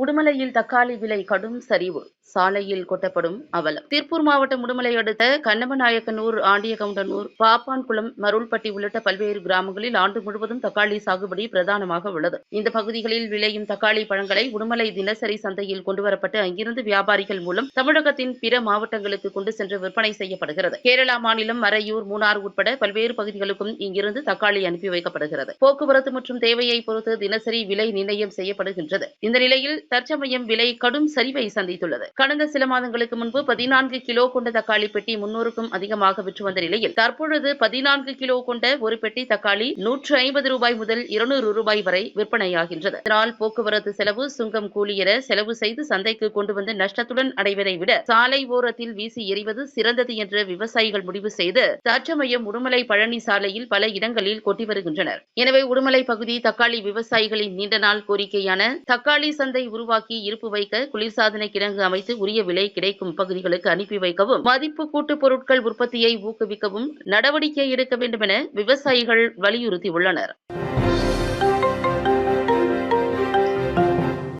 உடுமலையில் தக்காளி விலை கடும் சரிவு. சாலையில் கொட்டப்படும் அவலம். திருப்பூர் மாவட்டம் உடுமலை அடுத்த கண்ணமநாயக்கனூர் ஆண்டியகவுண்டனூர் பாப்பான்குளம் மருள்பட்டி உள்ளிட்ட பல்வேறு கிராமங்களில் ஆண்டு முழுவதும் தக்காளி சாகுபடி பிரதானமாக உள்ளது. இந்த பகுதிகளில் விளையும் தக்காளி பழங்களை உடுமலை தினசரி சந்தையில் கொண்டுவரப்பட்டு அங்கிருந்து வியாபாரிகள் மூலம் தமிழகத்தின் பிற மாவட்டங்களுக்கு கொண்டு சென்று விற்பனை செய்யப்படுகிறது. கேரளா மாநிலம் மறையூர் மூணார் உட்பட பல்வேறு பகுதிகளுக்கும் இங்கிருந்து தக்காளி அனுப்பி வைக்கப்படுகிறது. போக்குவரத்து மற்றும் தேவையை பொறுத்து தினசரி விலை நிர்ணயம் செய்யப்படுகின்றது. இந்த நிலையில் தற்சமயம் விலை கடும் சரிவை சந்தித்துள்ளது. கடந்த சில மாதங்களுக்கு முன்பு பதினான்கு கிலோ கொண்ட தக்காளி பெட்டி முன்னூறுக்கும் அதிகமாக விற்று வந்த நிலையில் தற்பொழுது பதினான்கு கிலோ கொண்ட ஒரு பெட்டி தக்காளி நூற்று ஐம்பது ரூபாய் முதல் இருநூறு ரூபாய் வரை விற்பனையாகின்றது. இதனால் போக்குவரத்து செலவு சுங்கம் கூலி என செலவு செய்து சந்தைக்கு கொண்டு வந்து நஷ்டத்துடன் அடைவதை விட சாலை ஓரத்தில் வீசி எறிவது சிறந்தது என்று விவசாயிகள் முடிவு செய்து தற்சமயம் உடுமலை பழனி சாலையில் பல இடங்களில் கொட்டி வருகின்றனர். எனவே உடுமலை பகுதி தக்காளி விவசாயிகளின் நீண்ட நாள் கோரிக்கையான தக்காளி சந்தை உருவாக்கி இருப்பு வைக்க குளிர்சாதன கிடங்கு அமைத்து உரிய விலை கிடைக்கும் பகுதிகளுக்கு அனுப்பி வைக்கவும் மதிப்பு கூட்டு பொருட்கள் உற்பத்தியை ஊக்குவிக்கவும் நடவடிக்கை எடுக்க வேண்டும் என விவசாயிகள் வலியுறுத்தியுள்ளனர்.